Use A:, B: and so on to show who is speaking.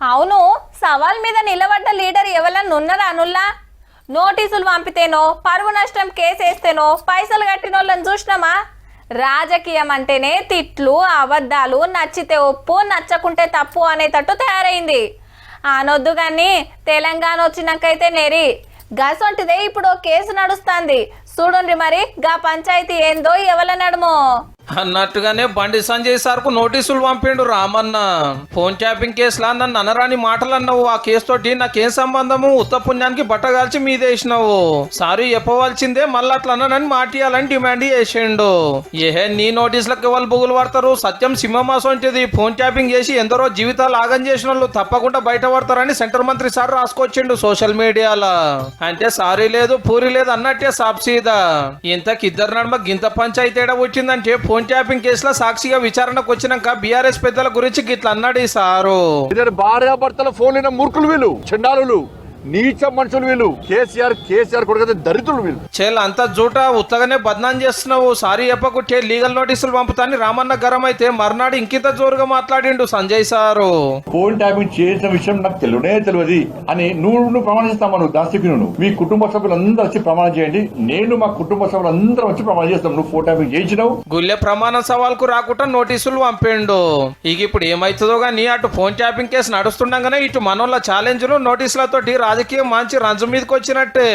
A: అవును సవాల్ మీద నిలబడ్డ లీడర్ ఎవరన్నా ఉన్నారా అనుల్లా నోటీసులు పంపితేనో పరువు నష్టం కేసేస్తేనో పైసలు కట్టిన వాళ్ళని చూసినామా? రాజకీయం అంటేనే తిట్లు అబద్ధాలు నచ్చితే ఒప్పు నచ్చకుంటే తప్పు అనేటట్టు తయారైంది. అనొద్దు కానీ తెలంగాణ వచ్చినాకైతే నేరి. గసొంటిదే ఇప్పుడు కేసు నడుస్తుంది. చూడండి మరి గా పంచాయతీ ఏందో ఎవల నడుమో?
B: అన్నట్టుగానే బండి సంజయ్ సార్కు నోటీసులు పంపిండు రామన్న. ఫోన్ ట్యాపింగ్ కేసులా నన్ను అనరాని మాటలు అన్నావు ఆ కేసుతోటి నాకేం సంబంధము? ఉత్త పుణ్యానికి బట్టగాల్చి మీదేసినావు. సారీ చెప్పవలసిందే మళ్ళీ అట్లా అన్నానని మాటియాలని డిమాండ్ చేసిండు. ఏహే నీ నోటీసులకు ఎవరు బుగులు పడతారు? సత్యం సింహమాసంటిది ఫోన్ ట్యాపింగ్ చేసి ఎందరో జీవితాలు ఆగం చేసిన వాళ్ళు తప్పకుండా బయట పడతారని సెంటర్ మంత్రి సార్ రాసుకొచ్చిండు సోషల్ మీడియాలో. అంటే సారీ లేదు పూరి లేదు అన్నట్టే సాబ్సీదా ఇంతకి ఇద్దరు నడుమ గింత పంచాయతీ వచ్చిందంటే ఫోన్ ట్యాపింగ్ కేసులో సాక్షిగా విచారణకు వచ్చినాక బీఆర్ఎస్ పెద్దల గురించి గిట్ల అన్నాడు ఈ సారు.
C: ఇద్దరు ఫోన్ ఫోన్లైన మూర్ఖులు వీళ్ళు చెండాలు నీచ మనుషులు వీళ్ళు. కేసీఆర్ కేసీఆర్ కొడుకు దరిద్రులు వీళ్ళు.
B: చేల్ అంతా జూట ఉత్తగానే బద్నాం చేస్తున్నావు. సారీ చెప్పకుంటే లీగల్ నోటీసులు పంపుతాని రామన్న గరం అయితే మర్నాడు ఇంకింత జోరుగా మాట్లాడిండు సంజయ్ సారు.
D: ఫోన్ ట్యాపింగ్ చేసిన విషయం నాకు తెలియనే తెలియదు అని నువ్వు నువ్వు ప్రమాణం చేస్తామా నువ్వు? దాసికి నువ్వు. మీ కుటుంబ సభ్యులందరూ వచ్చి ప్రమాణం చేయండి. నేను మా కుటుంబ సభ్యులందరూ వచ్చి ప్రమాణం చేస్తాం. నువ్వు ఫోన్ ట్యాపింగ్ చేయించినావు.
B: గుళ్ళె ప్రమాణ సవాల్కు రాకుండా నోటీసులు పంపిండు. ఇక ఇప్పుడు ఏమైతుందో గానీ అటు ఫోన్ ట్యాపింగ్ కేసు నడుస్తుండగానే ఇటు మనోళ్ళ ఛాలెంజ్లు నోటీసులతోటి రాజకీయం మంచి రంజు మీదకి వచ్చినట్టే